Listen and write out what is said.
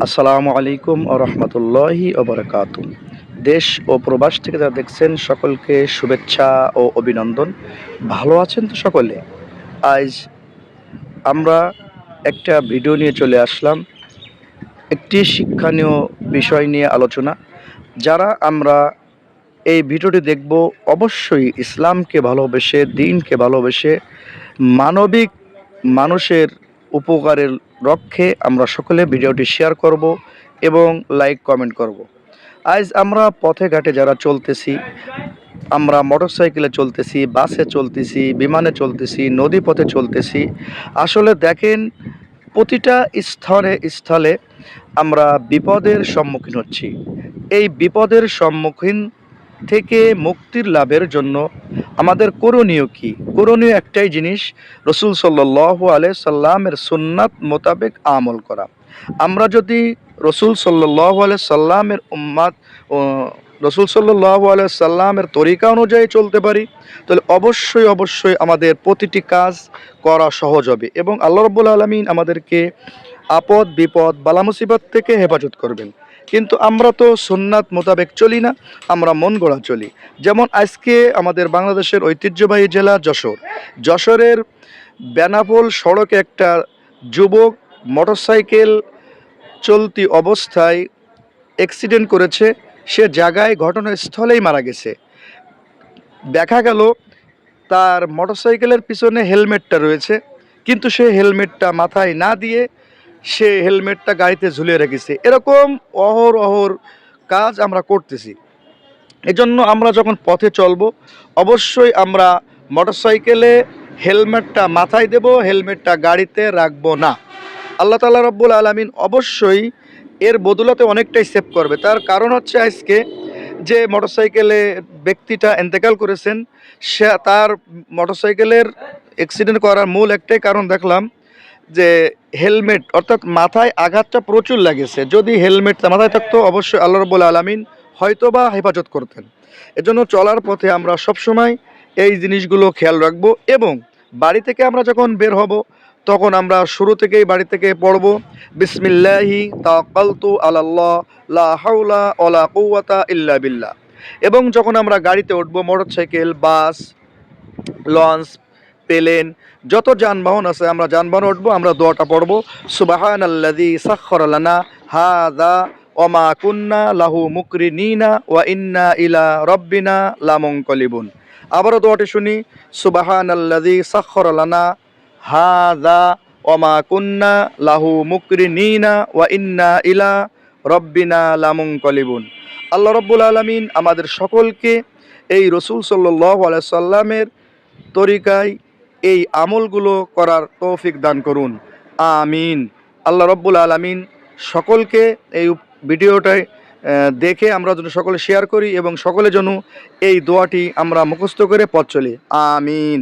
আসসালামু আলাইকুম ও রহমতুল্লাহি ওবরাকাত দেশ ও প্রবাস থেকে যারা দেখছেন, সকলকে শুভেচ্ছা ও অভিনন্দন। ভালো আছেন তো সকলে? আজ আমরা একটা ভিডিও নিয়ে চলে আসলাম। একটি শিক্ষণীয় বিষয় নিয়ে আলোচনা। যারা আমরা এই ভিডিওটি দেখব, অবশ্যই ইসলামকে ভালোবেসে, দিনকে ভালোবেসে, মানবিক মানুষের উপকারের লক্ষ্যে আমরা সকলে ভিডিওটি শেয়ার করব এবং লাইক কমেন্ট করব। আজ আমরা পথে ঘাটে যারা চলতেছি, আমরা মোটরসাইকেলে চলতেছি বাসে চলতেছি, বিমানে চলতেছি, নদী পথে চলতেছি, আসলে দেখেন প্রতিটা স্থলে স্থলে আমরা বিপদের সম্মুখীন হচ্ছি। এই বিপদের সম্মুখীন থেকে মুক্তির লাভের জন্য আমাদের করণীয় কি? করণীয় একটাই জিনিস, রসুল সাল্লাহ আলাই সাল্লামের সুন্নাত মোতাবেক আমল করা। আমরা যদি রসুল সাল্লাহ আলাই সাল্লামের উম্মাদ রসুল সাল্লাহ আলাই সাল্লামের তরিকা অনুযায়ী চলতে পারি, তাহলে অবশ্যই অবশ্যই আমাদের প্রতিটি কাজ করা সহজ হবে এবং আল্লাহ রব্বুল আলমিন আমাদেরকে আপদ বিপদ বালা মুসিবত থেকে হেফাজত করবেন। কিন্তু আমরা তো সুন্নাত মোতাবেক চলি না, আমরা মন গড়া চলি। যেমন আজকে আমাদের বাংলাদেশের ঐতিহ্যবাহী জেলা যশোর। যশোরের বেনাপোল সড়কে একটা যুবক মোটরসাইকেল চলতি অবস্থায় অ্যাক্সিডেন্ট করেছে, সে জায়গায় ঘটনাস্থলেই মারা গেছে। দেখা গেল তার মোটরসাইকেলের পিছনে হেলমেটটা রয়েছে, কিন্তু সে হেলমেটটা মাথায় না দিয়ে সে হেলমেটটা গাড়িতে ঝুলিয়ে রেখেছে। এরকম অহর অহর কাজ আমরা করতেছি। এজন্য আমরা যখন পথে চলবো, অবশ্যই আমরা মোটরসাইকেলে হেলমেটটা মাথায় দেব, হেলমেটটা গাড়িতে রাখব না। আল্লাহ তালা রব্বুল আলমিন অবশ্যই এর বদলাতে অনেকটাই সেভ করবে। তার কারণ হচ্ছে আজকে যে মোটরসাইকেলে ব্যক্তিটা এন্তেকাল করেছেন, সে তার মোটরসাইকেলের অ্যাক্সিডেন্ট করার মূল একটাই কারণ দেখলাম যে হেলমেট, অর্থাৎ মাথায় আঘাতটা প্রচুর লাগেছে। যদি হেলমেট মাথায় থাকতো, অবশ্যই আল্লাহ রব্বুল আলমিন হয়তো বা হেফাজত করতেন। এজন্য চলার পথে আমরা সবসময় এই জিনিসগুলো খেয়াল রাখব এবং বাড়ি থেকে আমরা যখন বের হব, তখন আমরা শুরু থেকেই বাড়ি থেকে পড়ব, বিসমিল্লাহি তাকালতু আলাল্লাহ, লা হাওলা ওয়ালা কুওয়াতা ইল্লা বিল্লাহ। এবং যখন আমরা গাড়িতে উঠবো, মোটরসাইকেল, বাস, লঞ্চ প্লেন। যত যানবাহন আছে, আমরা যানবাহন উঠবো, আমরা দোয়াটা পড়ব। সুবাহান আল্লাদি সাক্ষর লানা হাদা ওমা কুন্না লাহু মুকরি নিনা ওয়া ইন্না ইলা রব্বিনা লামং কলিবুন আবারও দোয়াটি শুনি সুবাহান আল্লাদি সাক্ষর লানা হাদা ওমা কুন্না লাহু মুকরি নিনা ওয়া ইন্না ইলা রব্বিনা লামং কলিবুন আল্লাহ রব্বুল আলমিন আমাদের সকলকে এই রসুল সাল্লাহ সাল্লামের তরিকায় এই আমলগুলো করার তৌফিক দান করুন। আমিন। আল্লাহ রব্বুল আলমিন সকলকে এই ভিডিওটায় দেখে আমরা যেন সকলে শেয়ার করি এবং সকলে যেন এই দোয়াটি আমরা মুখস্থ করে পথ চলি। আমিন।